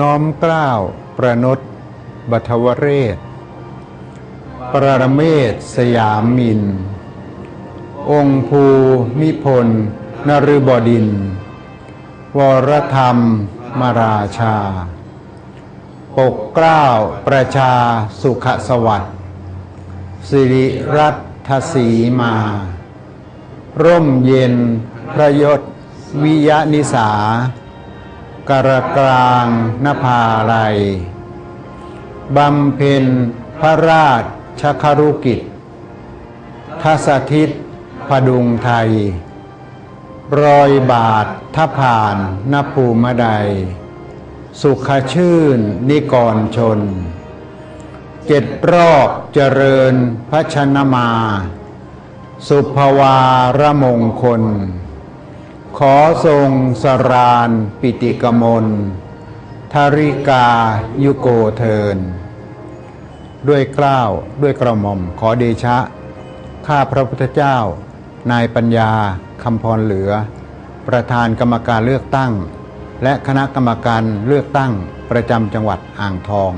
น้อมเกล้าวประนดบัทวเรศ ปรเมศสยามมิน องค์ภูมิพลนฤบดิน วรธรรมมราชา ปกเกล้าวประชาสุขสวัสดิ์สิริรัตสีมา ร่มเย็นพระยศวิยนิสา กรกลางนภาลัยบำเพ็ญพระราชชครุกิจทศทิศพดุงไทย รอยบาททผ่านนภูมใด สุขชื่นนิกรชน เจ็ดรอบเจริญพระชนมา สุภวารมงคล ขอทรงสรานปิติกมลทาริกายุโกเทิน ด้วยเกล้าวด้วยกระหม่อมขอเดชะ ข้าพระพุทธเจ้า นายปัญญาคำพรเหลือ ประธานกรรมการเลือกตั้ง และคณะกรรมการเลือกตั้งประจำจังหวัดอ่างทอง